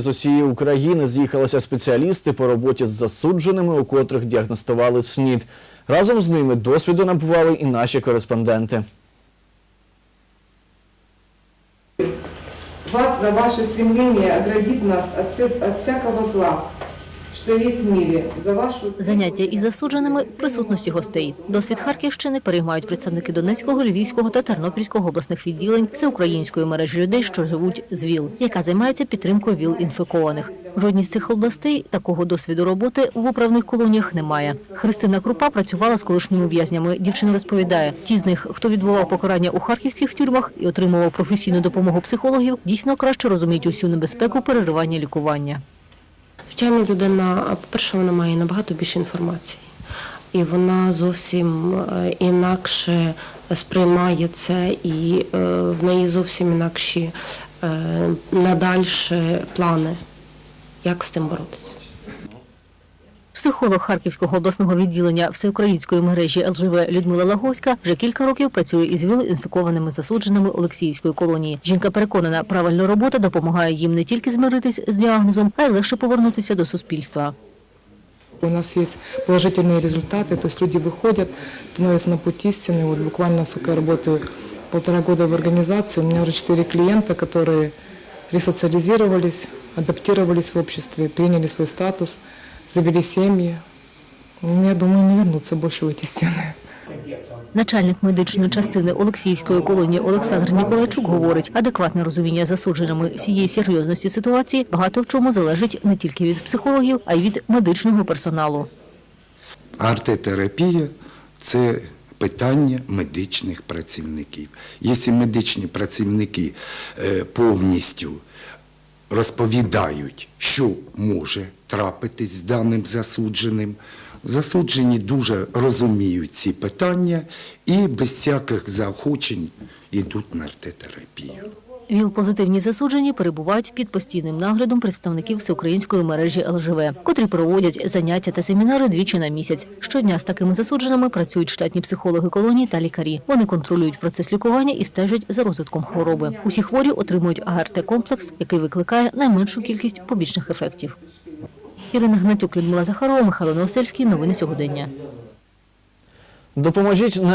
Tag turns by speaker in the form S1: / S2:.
S1: З усієї України з'їхалися спеціалісти по роботі з засудженими, у котрих діагностували СНІД. Разом з ними досвіду набували і наші кореспонденти.
S2: вас за ваше стремление оградить нас від всякого зла,
S3: Заняття із засудженими в присутності гостей. Досвід Харківщини переймають представники Донецького, Львівського та Тернопільського обласних відділень всеукраїнської мережі людей, що живуть з ВІЛ, яка займається підтримкою ВІЛ інфікованих. В жодній з цих областей такого досвіду роботи в управних колоніях немає. Христина Крупа працювала з колишніми в'язнями. Дівчина розповідає, ті з них, хто відбував покарання у харківських тюрмах і отримував професійну допомогу психологів, дійсно краще розуміють усю небезпеку переривання лікування.
S4: Звичайно, людина, по-перше, вона має набагато більше інформації. І вона зовсім е, інакше сприймає це, і е, в неї зовсім інакші е, надальші плани, як з тим боротися.
S3: Психолог Харківського обласного відділення всеукраїнської мережі ЛЖВ Людмила Лаговська вже кілька років працює із ВІЛ-інфікованими засудженими Олексіївської колонії. Жінка переконана, правильна робота допомагає їм не тільки змиритись з діагнозом, а й легше повернутися до суспільства.
S5: У нас есть положительные результаты, то есть люди выходят, становятся на путь истины. Вот буквально, сколько я работаю, полтора года в организации, у меня уже четыре клиента, которые ресоциализировались, адаптировались в обществе, приняли свой статус, завели семьи. Я думаю, не вернуться больше в эти стены.
S3: Начальник медичної частини Олексіївської колонії Олександр Ніколайчук говорить, адекватне розуміння засудженими всієї серйозності ситуації багато в чому залежить не тільки від психологів, а й від медичного персоналу.
S6: Артетерапія це питання медичних працівників. Якщо медичні працівники е, повністю розповідають, що може трапитись з даним засудженим, засуджені дуже розуміють ці питання і без всяких заохочень йдуть на артетерапію.
S3: ВІЛ-позитивні засуджені перебувають під постійним наглядом представників всеукраїнської мережі ЛЖВ, котрі проводять заняття та семінари двічі на місяць. Щодня з такими засудженими працюють штатні психологи колонії та лікарі. Вони контролюють процес лікування і стежать за розвитком хвороби. Усі хворі отримують АГРТ-комплекс, який викликає найменшу кількість побічних ефектів. Ірина Гнатюк, Людмила Захарова, Михайло Новосельський. Новини сьогодення.
S1: Допоможіть на